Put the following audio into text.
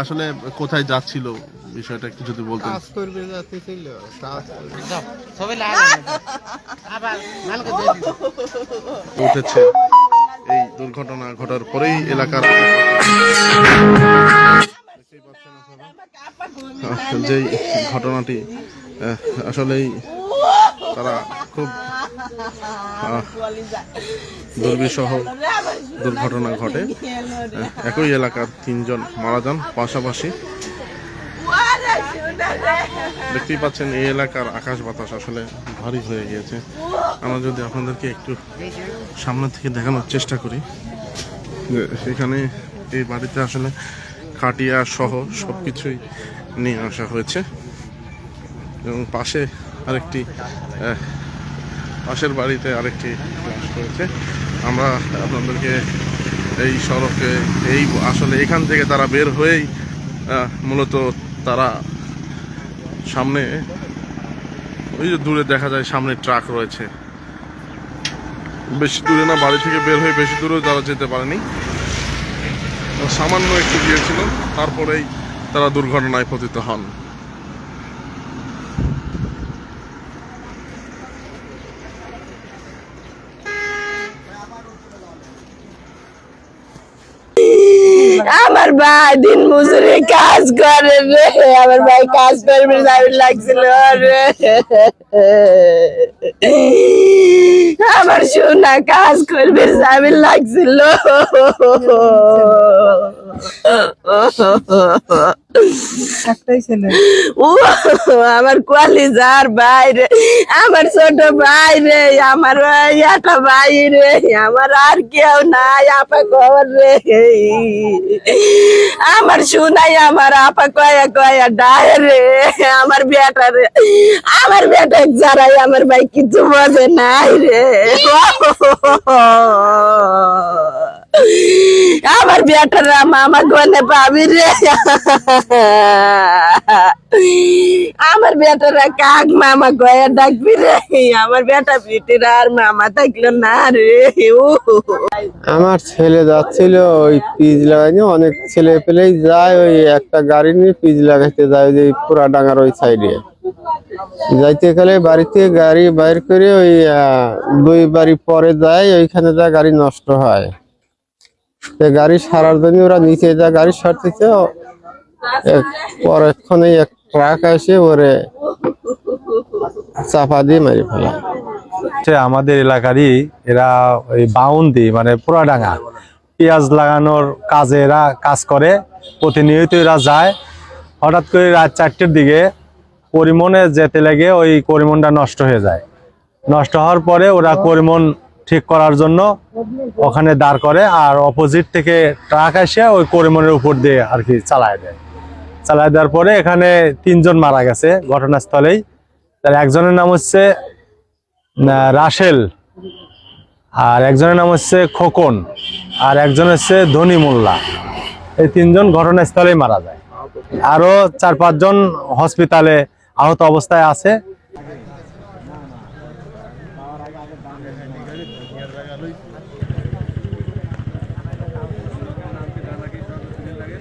আসলে কোথায় যাচ্ছিল বিষয়টা একটু যদি বলতেন কাজ করবে যাতে ছিল কাজ সবাই আবার মালকে দিয়ে দিবো। উঠেছে এই দুর্ঘটনা ঘটার পরেই এলাকার যেই ঘটনাটি আসলেই তারা খুব দুর্বিষহ দুর্ঘটনা ঘটে। একই এলাকার তিনজন মারা যান, পাশাপাশি দেখতেই পাচ্ছেন এই এলাকার আকাশ বাতাস আসলে ভারী হয়ে গিয়েছে। আমরা যদি আপনাদেরকে একটু সামনে থেকে দেখানোর চেষ্টা করি, যে সেখানে এই বাড়িতে আসলে খাটিয়া সহ সব কিছুই নিয়ে আসা হয়েছে। এবং পাশে আরেকটি পাশের বাড়িতে আরেকটি ক্লাস হয়েছে আমরা আপনাদেরকে এই সড়কে, এই আসলে এখান থেকে তারা বের হয়েই মূলত তারা সামনে, ওই যে দূরে দেখা যায় সামনে ট্রাক রয়েছে। বেশি দূরে না, বাড়ি থেকে বের হয়ে বেশি দূরেও তারা যেতে পারেনি। সামান্য একটু গিয়েছিল, তারপরেই তারা দুর্ঘটনায় পতিত হন। আমার ভাই দিন মজুরি কাজ করে রে। আমার ভাই কাজ করবে লাগছিল রে। আমার সোনা কাজ করবে যাবে লাগছিল। একটাই ছেলে। ও, আমার কলিজার ভাই রে আমার ছোট ভাই রে, আমার একটা ভাই রে, আমার আর কেউ নাই, আপা খবর রে। আমার শুনাই আমার আপা কয়া কয়া ডায় রে, আমার বেটা রে, আমার বেটা যারাই আমার ভাই, কিছু বোঝে নাই রে। আমার বেটারা মামা গনে পাবি রে। আমার বেটারা কাক মামা গয়া ডাকবি রে। আমার বেটা পিটিরা আর মামা থাকল না রে। আমার ছেলে যাচ্ছিল, ওই পিজ লাগাইনি, অনেক ছেলে পেলেই যায়, ওই একটা গাড়ি নিয়ে পিজ লাগাইতে যায় যে পুরা ডাঙ্গার ওই সাইডে। যাইতে গেলে বাড়িতে গাড়ি বাইর করে ওই দুই বাড়ি পরে যায়, ওইখানে যা গাড়ি নষ্ট হয়। গাড়ি সারার জন্য ওরা নিচে যা গাড়ি সারতেছে পরক্ষণে এক ট্রাক এসে ওরে চাপা দিয়ে মেরে ফেলা। আমাদের এলাকারই এরা ওই বাউন বাউন্দি মানে পোড়াডাঙ্গা পেঁয়াজ লাগানোর কাজে এরা কাজ করে, প্রতিনিয়ত এরা যায়। হঠাৎ করে রাত চারটের দিকে পরিমনে যেতে লেগে ওই করিমনটা নষ্ট হয়ে যায়। নষ্ট হওয়ার পরে ওরা করিমন ঠিক করার জন্য ওখানে দাঁড় করে আর অপোজিট থেকে ট্রাক আসে ওই করিমনের উপর দিয়ে আর কি চালায় দেয়। চালায় দেওয়ার পরে এখানে তিনজন মারা গেছে ঘটনাস্থলেই। তার একজনের নাম হচ্ছে না, রাসেল আর একজনের নাম হচ্ছে খোকন আর একজন হচ্ছে ধনী মোল্লা। এই তিনজন ঘটনাস্থলেই মারা যায়। আরও চার পাঁচজন হসপিটালে আহত অবস্থায় আছে। লাগে